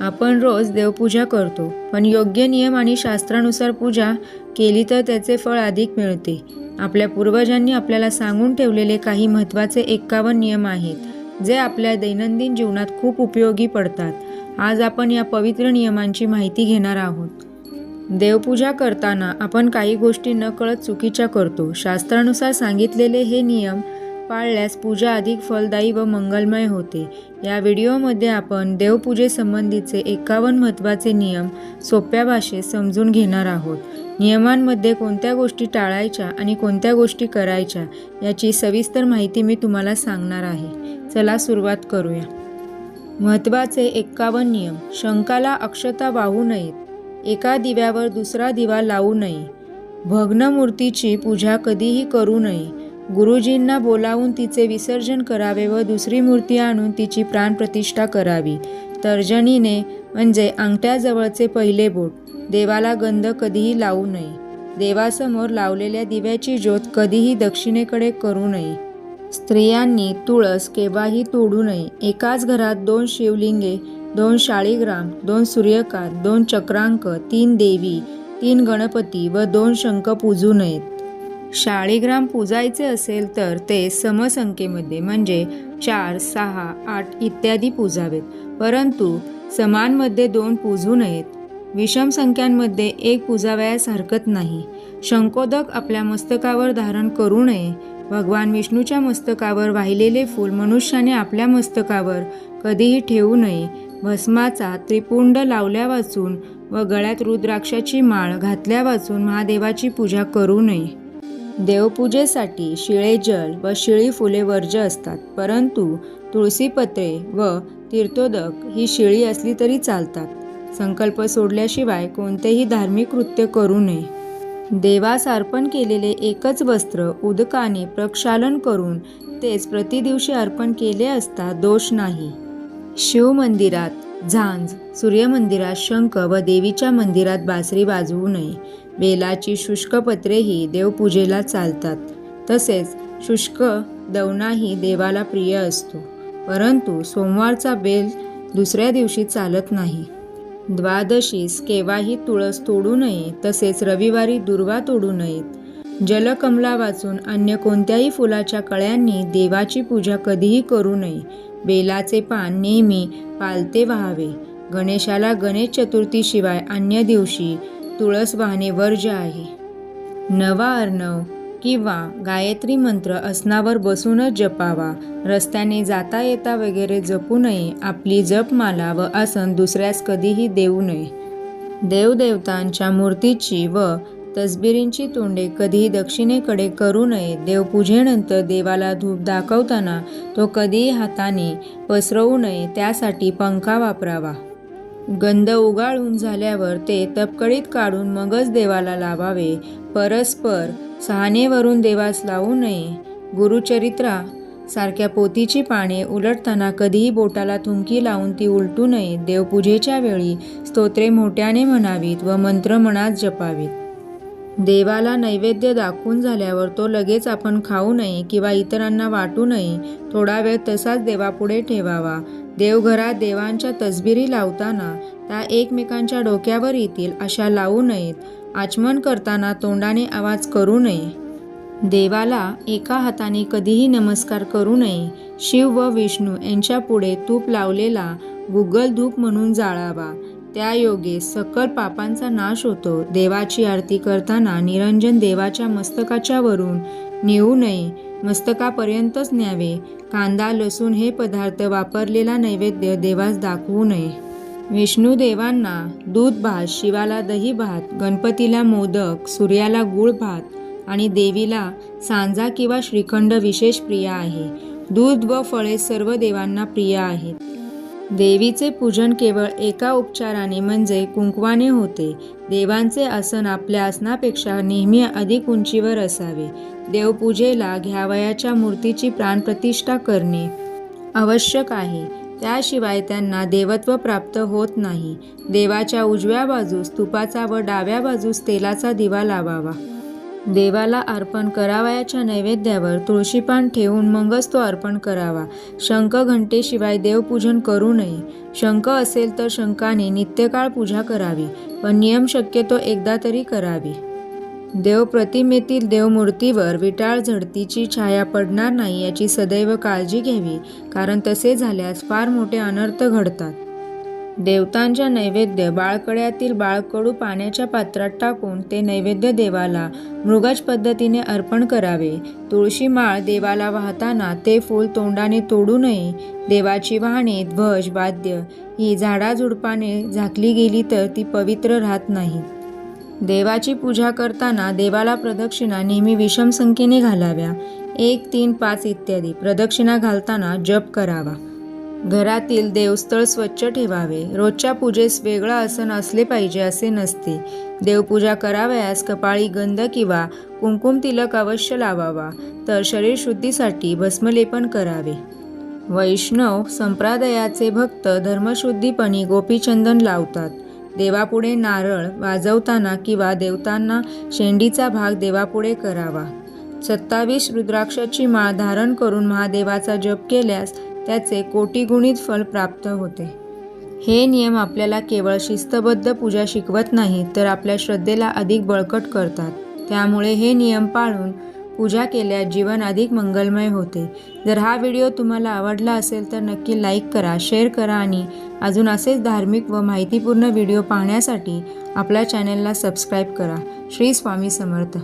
आपण रोज देवपूजा करतो पण योग्य नियम आणि शास्त्रानुसार पूजा केली तर त्याचे फळ अधिक मिळते. आपल्या पूर्वजांनी आपल्याला सांगून ठेवलेले काही महत्त्वाचे एक्कावन्न नियम आहेत जे आपल्या दैनंदिन जीवनात खूप उपयोगी पडतात. आज आपण या पवित्र नियमांची माहिती घेणार आहोत. देवपूजा करताना आपण काही गोष्टी नकळत चुकीच्या करतो. शास्त्रानुसार सांगितलेले हे नियम पाळल्यास पूजा अधिक फलदायी व मंगलमय होते. या व्हिडिओमध्ये आपण देवपूजेसंबंधीचे एकावन्न महत्त्वाचे नियम सोप्या भाषेत समजून घेणार आहोत. नियमांमध्ये कोणत्या गोष्टी टाळायच्या आणि कोणत्या गोष्टी करायच्या याची सविस्तर माहिती मी तुम्हाला सांगणार आहे. चला सुरुवात करूया. महत्त्वाचे एक्कावन्न नियम. शंकाला अक्षता वाहू नयेत. एका दिव्यावर दुसरा दिवा लावू नये. भग्न मूर्तीची पूजा कधीही करू नये. गुरुजींना बोलावून तिचे विसर्जन करावे व दुसरी मूर्ती आणून तिची प्राणप्रतिष्ठा करावी. तर्जनीने म्हणजे अंगठ्याजवळचे पहिले बोट देवाला गंध कधीही लावू नये. देवासमोर लावलेल्या दिव्याची ज्योत कधीही दक्षिणेकडे करू नये. स्त्रियांनी तुळस केव्हाही तोडू नये. एकाच घरात दोन शिवलिंगे दोन शाळीग्राम दोन सूर्यकांत दोन चक्रांक तीन देवी तीन गणपती व दोन शंख पूजू नयेत. शाळीग्राम पूजायचे असेल तर ते समसंख्येमध्ये म्हणजे चार सहा आठ इत्यादी पूजावेत. परंतु समानमध्ये दोन पूजू नयेत. विषम संख्यांमध्ये एक पूजावयास हरकत नाही. शंकोदक आपल्या मस्तकावर धारण करू नये. भगवान विष्णूच्या मस्तकावर वाहिलेले फूल मनुष्याने आपल्या मस्तकावर कधीही ठेवू नये. भस्माचा त्रिपुंड लावल्या वाचून व गळ्यात रुद्राक्षाची माळ घातल्या वाचून महादेवाची पूजा करू नये. देवपूजेसाठी शिळे जल व शिळी फुले वर्ज्य असतात परंतु तुळशीपत्रे व तीर्थोदक ही शिळी असली तरी चालतात. संकल्प सोडल्याशिवाय कोणतेही धार्मिक कृत्य करू नये. देवास अर्पण केलेले एकच वस्त्र उदकाने प्रक्षालन करून तेच प्रतिदिवशी अर्पण केले असता दोष नाही. शिव मंदिरात झांज सूर्यमंदिरात शंख व देवीच्या मंदिरात बासरी वाजवू नये. बेलाची शुष्क पत्रेही देवपूजेला चालतात. तसेच शुष्क दवनाही देवाला प्रिय असतो. परंतु सोमवारचा बेल दुसऱ्या दिवशी चालत नाही. द्वादशीस केव्हाही तुळस तोडू नये तसेच रविवारी दुर्वा तोडू नयेत. जलकमला वाचून अन्य कोणत्याही फुलाच्या कळ्यांनी देवाची पूजा कधीही करू नये. बेलाचे पान नेहमी पालते व्हावे. गणेशाला गणेश चतुर्थीशिवाय अन्य दिवशी तुळस वाहणे वर्ज्य आहे. नवा अर्णव किंवा गायत्री मंत्र असनावर बसूनच जपावा. रस्त्याने जाता येता वगैरे जपू नये. आपली जपमाला व आसन दुसऱ्यास कधीही देऊ नये. देवदेवतांच्या मूर्तीची व तसबिरींची तोंडे कधीही दक्षिणेकडे करू नये. देवपूजेनंतर देवाला धूप दाखवताना तो कधीही हाताने पसरवू नये त्यासाठी पंखा वापरावा. गंध उगाळून झाल्यावर ते तपकडीत काढून मगच देवाला लावावे. परस्पर सहानेवरून देवास लावू नये. गुरुचरित्रा सारख्या पोतीची पाने उलटताना कधीही बोटाला थुंकी लावून ती उलटू नये. देवपूजेच्या वेळी स्तोत्रे मोठ्याने म्हणावीत व मंत्र मनात जपावीत. देवाला नैवेद्य दाखवून झाल्यावर तो लगेच आपण खाऊ नये किंवा इतरांना वाटू नये थोडा वेळ तसाच देवापुढे ठेवावा. देवघरात देवांच्या तसबिरी लावताना त्या एकमेकांच्या डोक्यावर येतील अशा लावू नयेत. आचमन करताना तोंडाने आवाज करू नये. देवाला एका हाताने कधीही नमस्कार करू नये. शिव व विष्णू यांच्या पुढे तूप लावलेला गुगल धूप म्हणून जाळावा. त्या योगे सकल पापांचा नाश होतो. देवाची आरती करताना निरंजन देवाच्या मस्तकाच्या वरून नेऊ नये मस्तकापर्यंतच न्यावे. कांदा लसूण हे पदार्थ वापरलेला नैवेद्य देवास दाखवू नये. विष्णू देवांना दूध भात शिवाला दही भात गणपतीला मोदक सूर्याला गुळ भात आणि देवीला सांजा किंवा श्रीखंड विशेष प्रिय आहे. दूध व फळे सर्व देवांना प्रिय आहेत. देवीचे पूजन केवळ एका उपचाराने म्हणजे कुंकवाने होते. देवांचे आसन आपल्या आसनापेक्षा नेहमी अधिक उंचीवर असावे. देवपूजेला घ्यावयाच्या मूर्तीची प्राणप्रतिष्ठा करणे आवश्यक आहे. त्याशिवाय त्यांना देवत्व प्राप्त होत नाही. देवाच्या उजव्या बाजूस तुपाचा व डाव्या बाजूस तेलाचा दिवा लावावा. देवाला अर्पण करावयाच्या नैवेद्यावर तुळशीपान ठेवून मगच तो अर्पण करावा. शंख घंटेशिवाय देवपूजन करू नये. शंख असेल तर शंखाने नित्यकाळ पूजा करावी पण नियम शक्यतो एकदा तरी करावी. देव प्रतिमेतील देवमूर्तीवर विटाळ झडतीची छाया पडणार नाही याची सदैव काळजी घ्यावी कारण तसे झाल्यास फार मोठे अनर्थ घडतात. देवतांच्या नैवेद्य बाळकड्यातील बाळकडू पाण्याच्या पात्रात टाकून ते नैवेद्य देवाला मृगज पद्धतीने अर्पण करावे. तुळशी माळ देवाला वाहताना ते फूल तोंडाने तोडू नये. देवाची वाहने ध्वज वाद्य ही झाडाझुडपाने झाकली गेली तर ती पवित्र राहत नाही. देवाची पूजा करताना देवाला प्रदक्षिणा नेहमी विषम संख्येने घालाव्या. एक तीन पाच इत्यादी प्रदक्षिणा घालताना जप करावा. घरातील देवस्थळ स्वच्छ ठेवावे. रोजच्या पूजेस वेगळं आसन असले पाहिजे असे नसते. देवपूजा करावयास कपाळी गंध किंवा कुंकुम तिलक अवश्य लावावा. तर शरीर शुद्धीसाठी भस्मलेपन करावे. वैष्णव संप्रदायाचे भक्त धर्मशुद्धीपणी गोपीचंदन लावतात. देवापुढे नारळ वाजवताना किंवा देवतांना शेंडीचा भाग देवापुढे करावा. सत्तावीस रुद्राक्षाची माळ धारण करून महादेवाचा जप केल्यास त्याचे कोटीगुणित फल प्राप्त होते. हे नियम आपल्याला केवळ शिस्तबद्ध पूजा शिकवत नाहीत तर आपल्या श्रद्धेला अधिक बळकट करतात. त्यामुळे हे नियम पाळून पूजा केल्यास जीवन अधिक मंगलमय होते. जर हा व्हिडिओ तुम्हाला आवडला असेल तर नक्की लाईक करा शेअर करा आणि अजून असेच धार्मिक व माहितीपूर्ण व्हिडिओ पाहण्यासाठी आपल्या चॅनलला सबस्क्राईब करा. श्री स्वामी समर्थ.